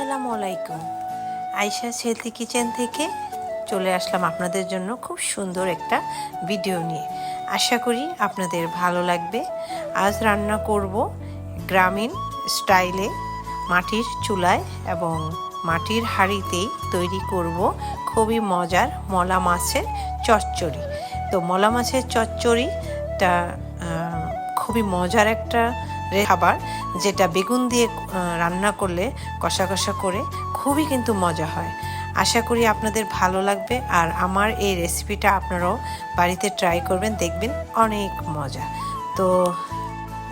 আসসালামু আলাইকুম। আয়শা সেলতি কিচেন থেকে চলে আসলাম আপনাদের জন্য খুব সুন্দর একটা ভিডিও নিয়ে। আশা করি আপনাদের ভালো লাগবে। আজ রান্না করব গ্রামীণ স্টাইলে মাটির চুলায় এবং মাটির হাঁড়িতেই তৈরি করব খুবই মজার মলা মাছের চচ্চড়ি। তো মলা মাছের চচ্চড়িটা খুবই মজার একটা খাবার। যেটা বেগুন দিয়ে রান্না করলে কষা কষা করে খুবই কিন্তু মজা হয়। আশা করি আপনাদের ভালো লাগবে আর আমার এই রেসিপিটা আপনারাও বাড়িতে ট্রাই করবেন, দেখবেন অনেক মজা। তো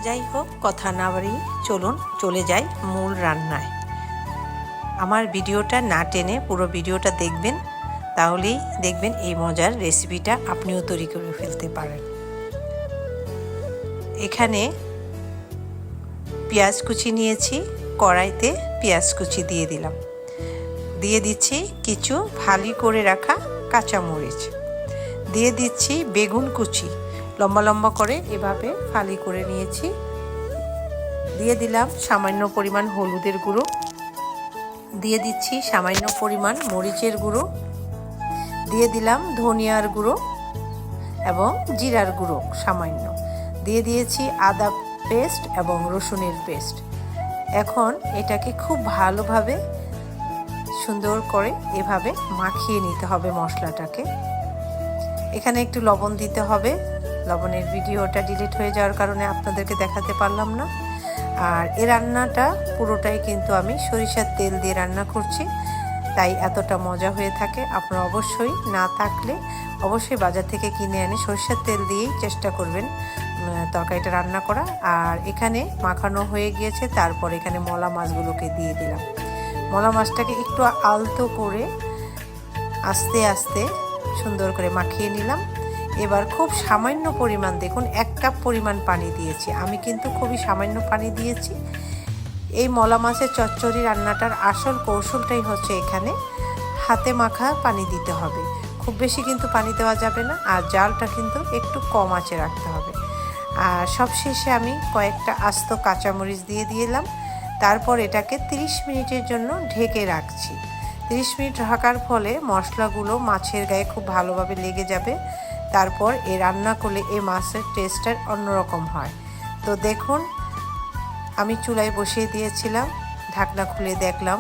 যাই হোক, কথা না বাড়িয়ে চলুন, চলে যাই মূল রান্নায়। আমার ভিডিওটা না টেনে পুরো ভিডিওটা দেখবেন, তাহলেই দেখবেন এই মজার রেসিপিটা আপনিও তৈরি করে ফেলতে পারেন। এখানে পেঁয়াজ কুচি নিয়েছি, কড়াইতে পেঁয়াজ কুচি দিয়ে দিলাম। দিয়ে দিচ্ছি কিছু ভালি করে রাখা কাঁচামরিচ। দিয়ে দিচ্ছি বেগুন কুচি, লম্বা লম্বা করে এভাবে ফালি করে নিয়েছি। দিয়ে দিলাম সামান্য পরিমাণ হলুদের গুঁড়ো। দিয়ে দিচ্ছি সামান্য পরিমাণ মরিচের গুঁড়ো। দিয়ে দিলাম ধনিয়ার গুঁড়ো এবং জিরার গুঁড়ো সামান্য। দিয়ে দিয়েছি আদা পেস্ট এবং রসুনের পেস্ট। এখন এটাকে খুব ভালোভাবে সুন্দর করে এভাবে মাখিয়ে নিতে হবে মশলাটাকে। এখানে একটু লবণ দিতে হবে। লবণের ভিডিওটা ডিলিট হয়ে যাওয়ার কারণে আপনাদেরকে দেখাতে পারলাম না। আর এ রান্নাটা পুরোটাই কিন্তু আমি সরিষার তেল দিয়ে রান্না করছি। তাই এতটা মজা হয়ে থাকে। আপনারা অবশ্যই না থাকলে অবশ্যই বাজার থেকে কিনে এনে সরিষার তেল দিয়েই চেষ্টা করবেন। তরকারিটা রান্না করা আর এখানে মাখানো হয়ে গিয়েছে, তারপর এখানে মলা মাছগুলোকে দিয়ে দিলাম। মলা মাছটাকে একটু আলতো করে আস্তে আস্তে সুন্দর করে মাখিয়ে নিলাম। এবার খুব সামান্য পরিমাণ, দেখুন, এক কাপ পরিমাণ পানি দিয়েছি। আমি কিন্তু খুবই সামান্য পানি দিয়েছি। এই মলা মাছের চচ্চড়ি রান্নাটার আসল কৌশলটাই হচ্ছে এখানে হাতে মাখা পানি দিতে হবে। খুব বেশি কিন্তু পানি দেওয়া যাবে না আর জালটা কিন্তু একটু কম আঁচে রাখতে হবে। আর সবশেষে আমি কয়েকটা আস্ত কাঁচামরিচ দিয়ে দিলাম। তারপর এটাকে 30 মিনিটের জন্য ঢেকে রাখছি। 30 মিনিট ঢাকার ফলে মশলাগুলো মাছের গায়ে খুব ভালোভাবে লেগে যাবে। তারপর এ রান্না করলে এই মাছের টেস্টটা অন্যরকম হয়। তো দেখুন, আমি চুলায় বসিয়ে দিয়েছিলাম, ঢাকনা খুলে দেখলাম,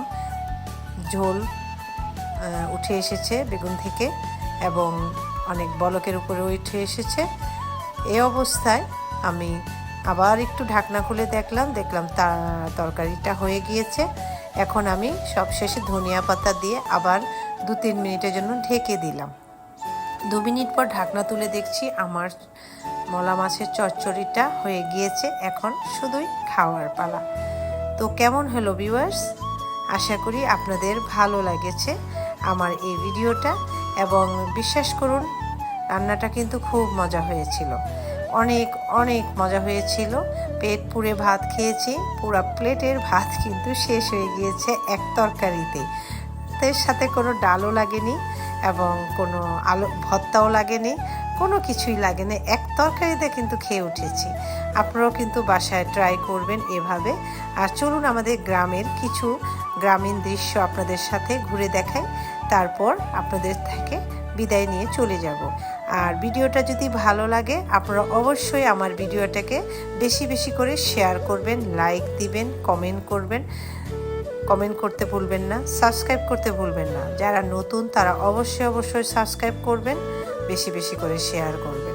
ঝোল উঠে এসেছে বেগুন থেকে এবং অনেক বলকের উপরে উঠে এসেছে। এই অবস্থায় আমি আবার একটু ঢাকনা খুলে দেখলাম দেখলাম তা তরকারিটা হয়ে গিয়েছে। এখন আমি সবশেষে ধনিয়া পাতা দিয়ে আবার দু তিন মিনিটের জন্য ঢেকে দিলাম। দু মিনিট পর ঢাকনা তুলে দেখছি আমার মলা মাছের চচ্চড়িটা হয়ে গিয়েছে এখন শুধুই খাওয়ার পালা। তো কেমন হলো ভিউয়ার্স আশা করি আপনাদের ভালো লাগেছে আমার এই ভিডিওটা এবং বিশ্বাস করুন, রান্নাটা কিন্তু খুব মজা হয়েছিল। অনেক অনেক মজা হয়েছিল। পেট পুড়ে ভাত খেয়েছি, পুরা প্লেটের ভাত কিন্তু শেষ হয়ে গিয়েছে এক তরকারিতে। এর সাথে কোনো ডালও লাগেনি এবং কোনো আলো, ভর্তাও লাগেনি, কোনো কিছুই লাগেনি। এক তরকারিতে কিন্তু খেয়ে উঠেছি। আপনারাও কিন্তু বাসায় ট্রাই করবেন এভাবে। আর চলুন আমাদের গ্রামের কিছু গ্রামীণ দৃশ্য আপনাদের সাথে ঘুরে দেখাই। তারপর আপনাদের থেকে বিদায় নিয়ে চলে যাব। আর ভিডিওটা যদি ভালো লাগে, আপনারা অবশ্যই আমার ভিডিওটাকে বেশি বেশি করে শেয়ার করবেন লাইক দিবেন কমেন্ট করবেন। কমেন্ট করতে ভুলবেন না সাবস্ক্রাইব করতে ভুলবেন না। যারা নতুন, তারা অবশ্যই অবশ্যই সাবস্ক্রাইব করবেন, বেশি বেশি করে শেয়ার করবেন।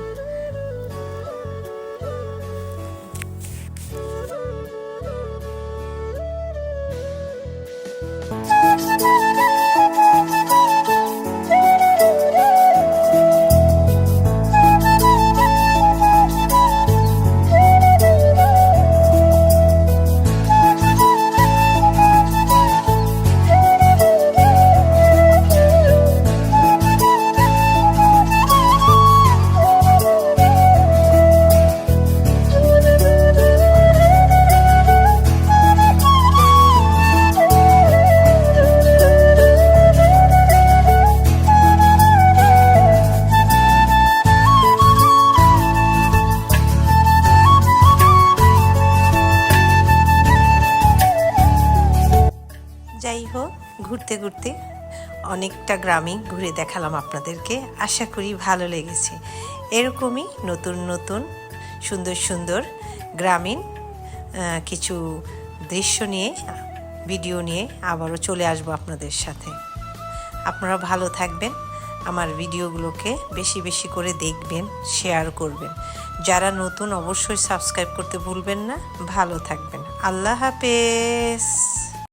যাই হোক, ঘুরতে ঘুরতে অনেকটা গ্রামই ঘুরে দেখালাম আপনাদেরকে। আশা করি ভালো লেগেছে। এরকমই নতুন নতুন সুন্দর সুন্দর গ্রামীণ কিছু দৃশ্য নিয়ে, ভিডিও নিয়ে আবারও চলে আসব আপনাদের সাথে। আপনারা ভালো থাকবেন, আমার ভিডিওগুলোকে বেশি বেশি করে দেখবেন, শেয়ার করবেন। যারা নতুন অবশ্যই সাবস্ক্রাইব করতে ভুলবেন না, ভালো থাকবেন। আল্লাহ হাফেজ।